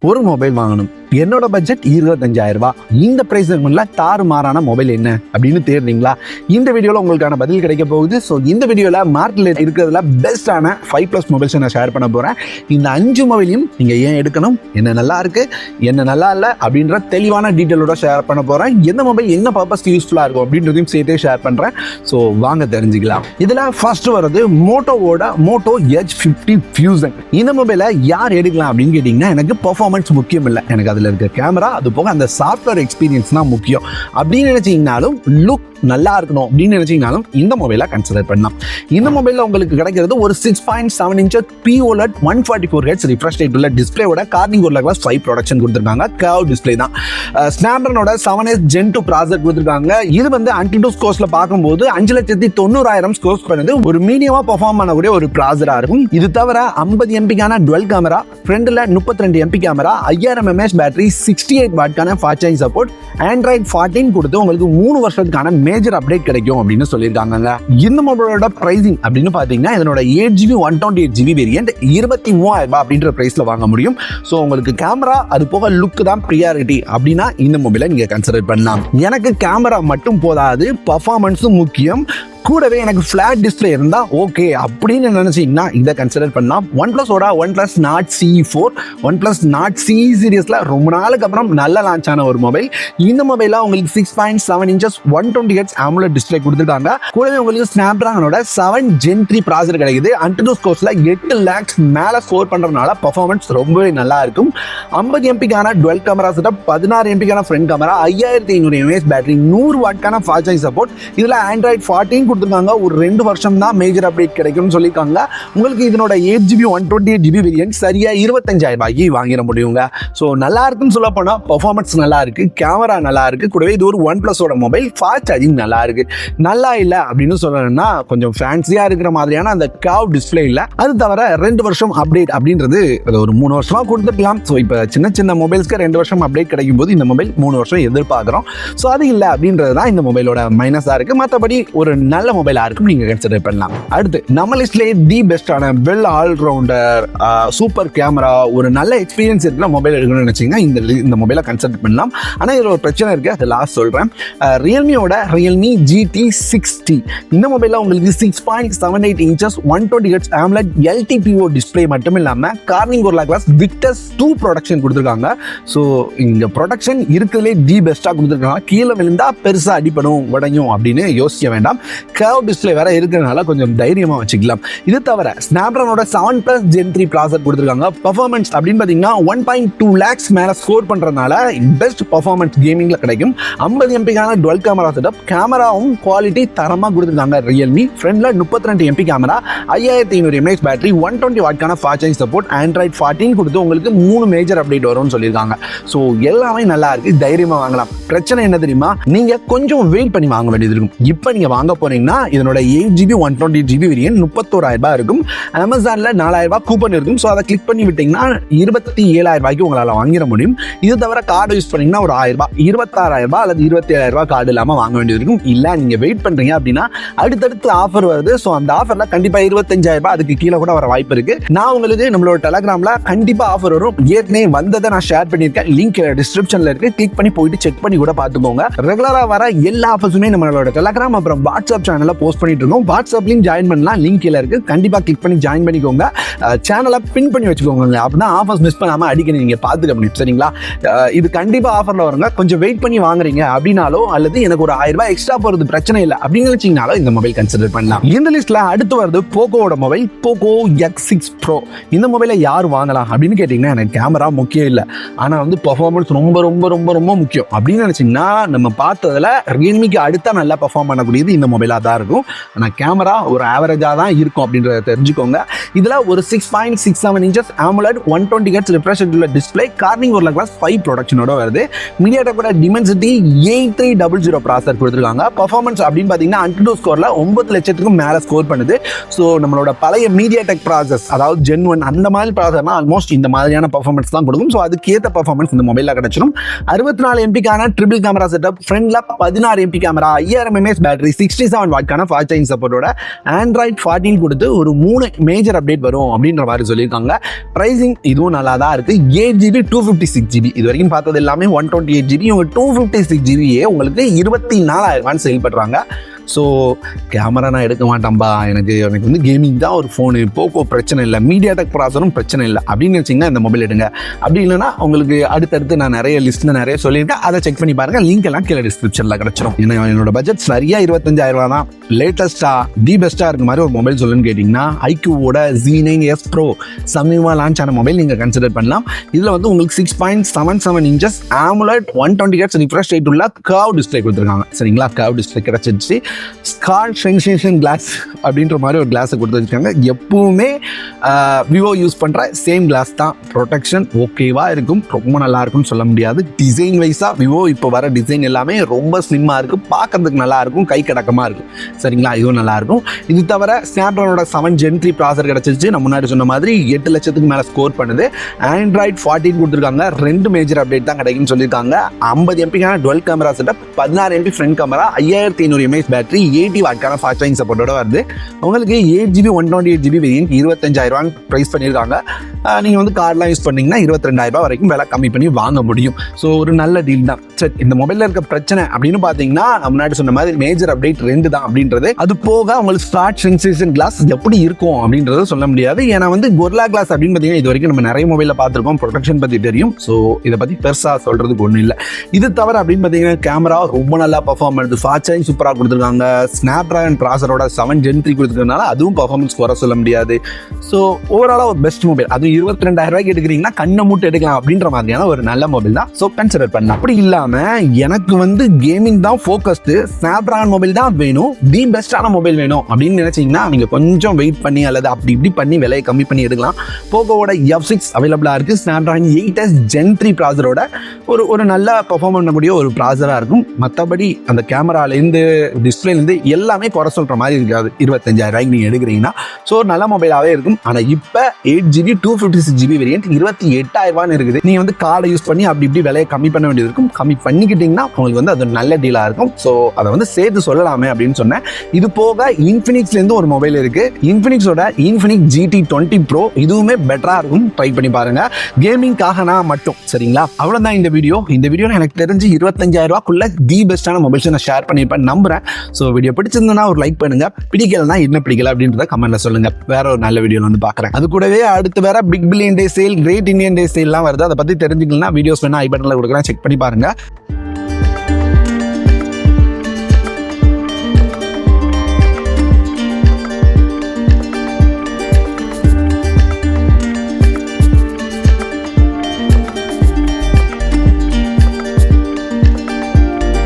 ஒரு மொபைல் வாங்கணும். என்னோட பட்ஜெட் இருபத்தஞ்சாயிரம் ரூபாய். இந்த பிரைஸ் செக்மெண்ட்ல தாறு மாறான மொபைல் என்ன அப்படின்னு தேடுறீங்களா? இந்த வீடியோவில் உங்களுக்கான பதில் கிடைக்க போகுது. ஸோ இந்த வீடியோவில் மார்க்கெட்டில் இருக்கிறதுல பெஸ்டான ஃபைவ் ப்ளஸ் மொபைல்ஸ் நான் ஷேர் பண்ண போகிறேன் இந்த அஞ்சு மொபைலையும் நீங்கள் ஏன் எடுக்கணும்? என்ன நல்லா இருக்குது என்ன நல்லா இல்லை? அப்படின்ற தெளிவான டீட்டெயிலோட ஷேர் பண்ண போகிறேன் எந்த மொபைல் என்ன பர்பஸ்க்கு யூஸ்ஃபுல்லாக இருக்கும் அப்படின்றதையும் சேர்த்தே ஷேர் பண்ணுறேன் ஸோ வாங்க தெரிஞ்சுக்கலாம். இதில் ஃபர்ஸ்ட் வர்றது மோட்டோவோட மோட்டோ எச் ஃபிஃப்டி ஃபியூசன் இந்த மொபைலை யார் எடுக்கலாம் அப்படின்னு கேட்டிங்கன்னா எனக்கு பர்ஃபார்மன்ஸ் முக்கியம் இல்லை. எனக்கு அதில் இருக்க கேமரா அது போக அந்த சாஃப்ட்வேர் எக்ஸ்பீரியன்ஸ் தான் முக்கியம். அப்படின்னு நினச்சிங்கனாலும் லுக் நல்லா இருக்கணும் அப்படின்னு நினச்சிங்கனாலும் இந்த மொபைலை கன்சிடர் பண்ணலாம். இந்த மொபைலில் உங்களுக்கு கிடைக்கிறது ஒரு six point seven inch pOLED one forty four hertz refresh rate உள்ள டிஸ்பிளேவோட கார்னிங் ஒரு கிளாஸ் ஃபைவ் ப்ரொடக்ஷன் கொடுத்துருக்காங்க. கர்வ் டிஸ்பிளே தான். ஸ்னாப்டனோட seven S gen two processor கொடுத்துருக்காங்க. இது வந்து அன்டிடூ ஸ்கோர்ஸில் பார்க்கும்போது அஞ்சு லட்சத்தி தொண்ணூறாயிரம் ஸ்கோர்ஸ் பண்ணது ஒரு மீடியமாக பர்ஃபார்ம் பண்ணக்கூடிய ஒரு ப்ராசராக இருக்கும். இது தவிர ஐம்பது எம்பிக்கான டுவெல் கேமரா ஃப்ரண்டில் முப்பத்தி ரெண்டு எம்பி கேமரா ஐயாயிரம் mAh battery sixty eight வாட்கான fast charge support Android fourteen கொடுத்து உங்களுக்கு மூணு வருஷத்துக்கான மேஜர் அப்டேட் கிடைக்கும் அப்படின்னு சொல்லியிருக்காங்க இந்த மொபைலோட பிரைசிங் அப்படின்னு பார்த்தீங்கன்னா இதனோட eight GB one twenty eight GB variant இருபத்தி மூவாயிரம் ரூபாய் அப்படின்ற ப்ரைஸில் வாங்க முடியும். ஸோ உங்களுக்கு கேமரா அது போக லுக் தான் ப்ரியாரிட்டி அப்படின்னா இந்த மொபைலை நீங்கள் கன்சிடர் பண்ணலாம். எனக்கு கேமரா மட்டும் போதாது பர்ஃபார்மன்ஸும் முக்கியம். கூடவே எனக்கு ஃப்ளாட் டிஸ்பிளே இருந்தால் ஓகே அப்படின்னு நினச்சிங்கன்னா இதை கன்சிடர் பண்ணலாம். One ப்ளஸோட one plus Nord CE four one plus Nord CE சீரியஸில் ரொம்ப நாளுக்கு அப்புறம் நல்ல லான்ச் ஆன ஒரு மொபைல் இந்த மொபைலில் உங்களுக்கு six point seven inches one twenty hertz AMOLED display கொடுத்துருக்காங்க. கூடவே உங்களுக்கு ஸ்னாப் ட்ராகனோட செவன் ஜென் த்ரீ ப்ராசர் கிடைக்குது அன்டோ ஸ்கோர்ஸில் எட்டு லேக்ஸ் மேலே ஸ்கோர் பண்ணுறதுனால பர்ஃபார்மன்ஸ் ரொம்பவே நல்லா இருக்கும். ஐம்பது எம்பிக்கான டுவெல் கேமரா செட்டப் பதினாறு எம்பிக்கான ஃப்ரண்ட் கேமரா ஐயாயிரத்தி ஐநூறு எம்ஏஎஸ் பேட்டரி நூறு வாட்கான ஃபாஸ்ட் சார்ஜ் சப்போர்ட் இதில் ஆண்ட்ராய்ட் ஃபார்ட்டின் கொடுத்துருக்காங்க. ஒரு ரெண்டு வருஷம் தான் மேஜர் அப்டேட் கிடைக்கும்னு சொல்லியிருக்காங்க. உங்களுக்கு இதனோட eight GB one twenty eight GB variant சரியாக இருபத்தஞ்சாயிரம் ரூபாய்க்கு வாங்கிட முடியுங்க. ஸோ நல்லா இருக்குன்னு சொல்ல போனால் பர்ஃபார்மன்ஸ் நல்லா இருக்கு கேமரா நல்லா இருக்கு கூடவே இது ஒரு ஒன் ப்ளஸோட மொபைல் ஃபாஸ்ட் சார்ஜிங் நல்லா இருக்கு நல்லா இல்லை அப்படின்னு சொல்லணும்னா கொஞ்சம் ஃபேன்சியா இருக்கிற மாதிரியான அந்த காவ் டிஸ்பிளே இல்லை அது தவிர ரெண்டு வருஷம் அப்டேட் அப்படின்றது அது ஒரு மூணு வருஷமா கொடுத்துருக்கலாம் ஸோ இப்போ சின்ன சின்ன மொபைல்ஸ்க்கு ரெண்டு வருஷம் அப்டேட் கிடைக்கும் போது இந்த மொபைல் மூணு வருஷம் எதிர்பார்க்குறோம். ஸோ அது இல்லை அப்படின்றது தான் இந்த மொபைலோட மைனஸாக இருக்குது மற்றபடி ஒரு நல்ல மொபைலாக இருக்கும் நீங்கள் கன்சிடர் பண்ணலாம். அடுத்து நம்ம லிஸ்ட்லேயே தி பெஸ்டான வெல் ஆல்ரவுண்டர் சூப்பர் கேமரா ஒரு நல்ல எக்ஸ்பீரியன்ஸ் இருக்கிற மொபைல் எடுக்கணும்னு நினச்சிங்கன்னா இந்த இந்த மொபைலை கன்சல்ட் பண்ணலாம். ஆனால் இதில் ஒரு பிரச்சனை இருக்குது அது லாஸ்ட் சொல்கிறேன் ரியல்மியோட ரியல்மி ஜிடி சிக்ஸ்டி இந்த மொபைலில் உங்களுக்கு six point seven eight inches one twenty hertz AMOLED LTPO display மட்டும் இல்லாமல் கார்னிங் ஒரு கிளாஸ் விக்டஸ் டூ ப்ரொடக்ஷன் கொடுத்துருக்காங்க. ஸோ இந்த ப்ரொடக்ஷன் இருக்கிறதுலே தி பெஸ்ட்டாக கொடுத்துருக்காங்க. கீழே விழுந்தா பெருசாக அடிப்படும் உடையும் அப்படின்னு யோசிக்க வேண்டாம். கர்வ் டிஸ்பிளே வேற இருக்கிறதுனால கொஞ்சம் தைரியமாக வச்சுக்கலாம். இது தவிர ஸ்னாப்ட்ரானோட seven plus gen three processor கொடுத்துருக்காங்க. பர்ஃபார்மன்ஸ் அப்படின்னு பார்த்தீங்கன்னா ஒன் பாயிண்ட் டூ லேக்ஸ் மேலே ஸ்கோர் பண்ணுறதுனால பெஸ்ட் பர்ஃபார்மன்ஸ் கேமிங்கில் கிடைக்கும். ஐம்பது எம்பிக்கான டுவெல் கேமரா செட்டப் கேமராவும் குவாலிட்டி தரமாக கொடுத்துருக்காங்க ரியல்மி ஃப்ரண்டில் முப்பத்தி ரெண்டு எம்பி கேமரா ஐயாயிரத்தி ஐநூறு mAh battery one twenty வாட்கான fast charge support Android fourteen கொடுத்து உங்களுக்கு மூணு மேஜர் அப்டேட் வரும்னு சொல்லியிருக்காங்க. ஸோ எல்லாமே நல்லா இருக்கு. தைரியமாக வாங்கலாம். பிரச்சனை என்ன தெரியுமா? நீங்கள் கொஞ்சம் வெயிட் பண்ணி வாங்க வேண்டியது இருக்கும். இப்போ நீங்கள் வாங்க போறீங்கன்னா இதனோட eight GB one twenty GB variant முப்பத்தோராயிரம் ரூபாய் இருக்கும். அமேசானில் நாலாயிரம் ரூபாய் கூப்பன் இருக்கும். ஸோ அதை கிளிக் பண்ணி விட்டீங்கன்னா இருபத்தி ஏழாயிரம் ரூபாய்க்கு உங்களால் வாங்கிட முடியும். இது தவிர கார்டு யூஸ் பண்ணீங்கன்னா ஒரு ஆயிரம் ரூபாய் இருபத்தாறாயிரம் ரூபாய் அல்லது இருபத்தி ஏழாயிரம் ரூபாய் கார்டு இல்லாமல் வாங்க வேண்டியது இருக்கும். இல்லை நீங்கள் வெயிட் பண்ணுறீங்க அப்படின்னா அடுத்தடுத்து ஆஃபர் வருது. ஸோ அந்த ஆஃபரில் கண்டிப்பாக இருபத்தஞ்சாயிரம் ரூபாய் அதுக்கு கீழே கூட வர வாய்ப்பு இருக்கு. நான் உங்களுக்கு நம்மளோட டெலகிராமில் கண்டிப்பாக ஆஃபர் வரும். ஏற்கனவே வந்ததை நான் ஷேர் பண்ணியிருக்கேன். லிங்க் டிஸ்கிரிப்ஷனில் இருக்கு. கிளிக் பண்ணி போயிட்டு செக் பண்ணி கூட பார்த்துக்கோங்க. ரெகுலராக வர எல்லா ஆஃபர்ஸுமே நம்மளோட டெலகிராம் அப்புறம் வாட்ஸ்அப் சேனலில் போஸ்ட் பண்ணிட்டு இருக்கோம். வாட்ஸ்அப்லையும் ஜாயின் பண்ணலாம். லிங்க் கீழே இருக்கு. கண்டிப்பாக கிளிக் பண்ணி ஜாயின் பண்ணிக்கோங்க. சேனலை பின் பண்ணி வச்சுக்கோங்க. அப்படின்னா ஆஃபர்ஸ் மிஸ் பண்ணாமல் அடிக்கடி நீங்கள் பார்த்துக்க முடியும். சரிங்களா? இது கண்டிப்பாக ஆஃபரில் வருங்க. கொஞ்சம் வெயிட் பண்ணி வாங்குறீங்க அப்படின்னாலோ அல்லது எனக்கு ஒரு ஆயிரம் ரூபாய் எக்ஸ்ட்ரா போகிறது பிரச்சனை இல்லை அப்படின்னு நினைச்சீங்கனாலும் இந்த மொபைல் கன்சிடர் பண்ணலாம். இந்த லிஸ்ட்டில் அடுத்து வருது போக்கோவோட mobile Poco X six pro இந்த மொபைலை யார் வாங்கலாம் அப்படின்னு கேட்டிங்கன்னா எனக்கு கேமரா முக்கியம் இல்லை. ஆனால் வந்து பர்ஃபார்மன்ஸ் ரொம்ப ரொம்ப ரொம்ப ரொம்ப முக்கியம். அப்படின்னு நினச்சிங்கன்னா நம்ம பார்த்ததுல ரியல்மிக்கு அடுத்தா நல்லா பர்ஃபார்ம் பண்ணக்கூடியது இந்த மொபைலாக தான் இருக்கும். ஆனால் கேமரா ஒரு ஆவரேஜாக தான் இருக்கும் அப்படின்றத தெரிஞ்சுக்கோங்க. இதில் ஒரு six point six seven inches AMOLED one twenty hertz refresh உள்ள டிஸ்பிளே கார்னிங் ஸ்டார்டிங் ஒரு கிளாஸ் ஃபைவ் ப்ரொடக்ஷனோட வருது. மீடியாடெக்கோட Dimensity eight three double zero processor கொடுத்துருக்காங்க. பர்ஃபார்மன்ஸ் அப்படின்னு பார்த்தீங்கன்னா அன்டோ ஸ்கோரில் ஒன்பது லட்சத்துக்கும் மேலே ஸ்கோர் பண்ணுது. ஸோ நம்மளோட பழைய மீடியா டெக் ப்ராசஸ் அதாவது ஜென் ஒன் அந்த மாதிரி ப்ராசர்னா ஆல்மோஸ்ட் இந்த மாதிரியான பர்ஃபார்மன்ஸ் தான் கொடுக்கும். ஸோ அதுக்கேற்ற பர்ஃபார்மன்ஸ் இந்த மொபைலில் கிடைச்சிடும் அறுபத்தி நாலு எம்பிக்கான ட்ரிபிள் கேமரா செட்டப் ஃப்ரண்ட்ல பதினாறு எம்பி கேமரா ஐயாயிரம் எம்ஏஎஸ் பேட்டரி சிக்ஸ்டி செவன் வாட்கான ஃபாஸ்ட் சார்ஜிங் சப்போர்ட்டோட ஆண்ட்ராய்ட் ஃபார்ட்டின் கொடுத்து ஒரு மூணு மேஜர் அப்டேட் வரும் அப்படின்ற மாதிரி சொல்லியிருக்காங்க. ப்ரைசிங் இதுவும் நல்லா தான் இருக்கு eight GB two fifty six GB இது வரைக்கும் பார்த்தது எல்லாமே ஒன் டுவெண்ட்டி எயிட் ஜிபி இவங்க டூ ஃபிஃப்டி சிக்ஸ் ஜிபியே உங்களுக்கு இருபத்தி நாலாயிரம் ரூபான்னு செயல்படுறாங்க ஸோ கேமரா நான் எடுக்க மாட்டேன்பா. எனக்கு எனக்கு வந்து கேமிங் தான் ஒரு ஃபோனு போக்கோ பிரச்சனை இல்லை. மீடியா டெக் ப்ராசரும் பிரச்சனை இல்லை. அப்படின்னு நினச்சிங்கன்னா இந்த மொபைல் எடுங்க. அப்படி இல்லைன்னா உங்களுக்கு அடுத்தடுத்து நான் நிறைய லிஸ்ட்டில் நிறைய சொல்லியிருக்கேன். அதை செக் பண்ணி பாருங்கள் லிங்க் எல்லாம் கீழே டிஸ்கிரிப்ஷனில் கிடச்சிரும். ஏன்னா என்னோட பட்ஜெட் சரியாக இருபத்தஞ்சாயிரம் ரூபா தான். லேட்டஸ்ட்டாக தி பெஸ்ட்டாக இருக்க மாதிரி ஒரு மொபைல் சொல்லுன்னு கேட்டிங்கன்னா ஐக்யூவோட ஜி நைன் எஸ் ப்ரோ சமீபமாக லான்ச் ஆன மொபைல் நீங்கள் கன்சிடர் பண்ணலாம். இதில் வந்து உங்களுக்கு six point seven seven inches AMOLED one twenty hertz refresh rate உள்ள கர்வ் டிஸ்பிளே கொடுத்துருக்காங்க. சரிங்களா? கர்வ் டிஸ்பிளே கிடச்சிருச்சு. ஸ்கால் சென்சேஷன் கிளாஸ் அப்படின்ற மாதிரி ஒரு கிளாஸை கொடுத்து வச்சுருக்காங்க. எப்பவுமே விவோ யூஸ் பண்ணுற சேம் கிளாஸ் தான். ப்ரொடெக்ஷன் ஓகேவாக இருக்கும். ரொம்ப நல்லா இருக்கும்னு சொல்ல முடியாது. டிசைன் வைஸாக விவோ இப்போ வர டிசைன் எல்லாமே ரொம்ப ஸ்லிம்மாக இருக்கும் பார்க்கறதுக்கு நல்லா இருக்கும். கை கடக்கமாக இருக்கும் சரிங்களா? இதுவும் நல்லா இருக்கும். இது தவிர ஸ்னாப்ட்ரானோட செவன் ஜென் த்ரீ ப்ராசர் கிடச்சிருச்சு. நான் முன்னாடி சொன்ன மாதிரி எட்டு லட்சத்துக்கு மேலே ஸ்கோர் பண்ணுது. ஆண்ட்ராய்ட் ஃபார்ட்டின் கொடுத்துருக்காங்க. ரெண்டு மேஜர் அப்டேட் தான் கிடைக்கும்னு சொல்லியிருக்காங்க. ஐம்பது எம்பிக்கான டுவெல் கேமரா செட்டப் பதினாறு எம்பி ஃப்ரண்ட் கேமரா ஐயாயிரத்தி ஐநூறு எம்ஏஎஸ் பேட்டரி எயிட்டி வாட்கான ஃபாஸ்ட் சார்ஜிங் சப்போர்ட்டோட வருது. உங்களுக்கு eight GB one twenty eight GB variant இருபத்தஞ்சாயிரம் ப்ரைஸ் பண்ணியிருக்காங்க. நீங்கள் வந்து கார்டெலாம் யூஸ் பண்ணீங்கன்னா இருபத்தி வரைக்கும் விலை கம்மி பண்ணி வாங்க முடியும். ஸோ ஒரு நல்ல டீல் தான். சரி இந்த மொபைலில் இருக்க பிரச்சனை அப்படின்னு பார்த்தீங்கன்னா முன்னாடி சொன்ன மாதிரி மேஜர் அப்டேட் ரெண்டு தான் அப்படின்றது. அது போக உங்களுக்கு ஸ்டார்ட் சென்சேஷன் கிளாஸ் எப்படி இருக்கும் அப்படின்றத சொல்ல முடியாது. ஏன்னா வந்து கொர்லா கிளாஸ் அப்படின்னு பார்த்தீங்கன்னா இது வரைக்கும் நம்ம நிறைய மொபைலில் பார்த்துருக்கோம். ப்ரொடெக்ஷன் பற்றி தெரியும். ஸோ இதை பற்றி பெருசாக சொல்கிறதுக்கு ஒன்றும் இல்லை. இது தவிர அப்படின்னு பார்த்தீங்கன்னா கேமரா ரொம்ப நல்லா பர்ஃபார்ம் பண்ணுது. ஃபாஸ்ட் சார்ஜிங் சூப்பராக கொடுத்துருக்காங்க. ஸ்னாப் ட்ராகன் ப்ராசரோட செவன் ஜென் கொடுத்துருக்கனால அதுவும் பர்ஃபார்மன்ஸ் குறை சொல்ல முடியாது. ஸோ ஓவராலாக ஒரு பெஸ்ட் மொபைல் அதுவும் இருபத்தி ரெண்டாயிரம் ரூபாய்க்கு எடுக்கிறீங்கன்னா கண்ணை மூட்டு எடுக்கலாம் அப்படின்ற மாதிரியான ஒரு நல்ல மொபைல் தான். ஸோ கன்சிடர் பண்ண அப்படி இல்லாமல் எனக்கு வந்து கேமிங் தான் ஃபோக்கஸ்டு ஸ்னாப் ட்ராகன் மொபைல் தான் வேணும். தி பெஸ்ட்டான மொபைல் வேணும் அப்படின்னு நினச்சிங்கன்னா நீங்கள் கொஞ்சம் வெயிட் பண்ணி அல்லது அப்படி இப்படி பண்ணி விலையை கம்மி பண்ணி எடுக்கலாம். போக்கோவோட எஃப் சிக்ஸ் அவைலபிளாக இருக்குது Snapdragon eight S gen three ப்ராசரோட ஒரு ஒரு நல்ல பெர்ஃபார்ம் பண்ணக்கூடிய ஒரு ப்ராசராக இருக்கும். மற்றபடி அந்த கேமராலேருந்து டிஸ்பிளேலேருந்து எல்லாமே குறை சொல்கிற மாதிரி இருக்காது இருபத்தஞ்சாயிரம் ரூபாய்க்கு நீங்கள் எடுக்கிறீங்கன்னா ஸோ நல்ல மொபைலாகவே இருக்கும். ஆனால் இப்போ eight GB two fifty six GB variant இருபத்தி எட்டாயிரரூபான்னு இருக்குது. நீங்கள் வந்து கார்டை யூஸ் பண்ணி அப்படி இப்படி விலையை கம்மி பண்ண வேண்டியது இருக்கும். கம்மி பண்ணிக்கிட்டிங்கன்னா உங்களுக்கு வந்து அது ஒரு நல்ல டீலாக இருக்கும். ஸோ அதை வந்து சேர்த்து சொல்லலாமே அப்படின்னு சொன்னேன். இது போக இன்ஃபினிக்ஸ்லேருந்து ஒரு மொபைல் இருக்குது இன்ஃபினிக்ஸோட இன்ஃபினிக்ஸ் ஜிடி டுவெண்ட்டி ப்ரோ இதுவுமே பெட்டராக இருக்கும். ட்ரை பண்ணி பாருங்கள் கேமிங்காக நான் மட்டும் சரிங்களா? அவ்வளோதான் இந்த வீடியோ இந்த வீடியோ எனக்கு தெரிஞ்சு இருபத்தஞ்சாயிரரூபாக்குள்ளே தி பெஸ்ட்டான மொபைல்ஸை நான் ஷேர் பண்ணியிருப்பேன். நம்புகிறேன் ஸோ வீடியோ பிடிச்சிருந்தனா ஒரு லைக் பண்ணுங்க. பிடிக்கலனா என்ன பிடிக்கல அப்படின்றத கமெண்ட்ல சொல்லுங்க. வேற ஒரு நல்ல வீடியோ வந்து பார்க்குறேன். அது கூடவே அடுத்து வேற big billion day sale great Indian day சேல்லாம் வருது. அதை பற்றி தெரிஞ்சுக்கலாம் வீடியோஸ் வேணா ஐ பட்டனில் கொடுக்குறேன் செக் பண்ணி பாருங்க.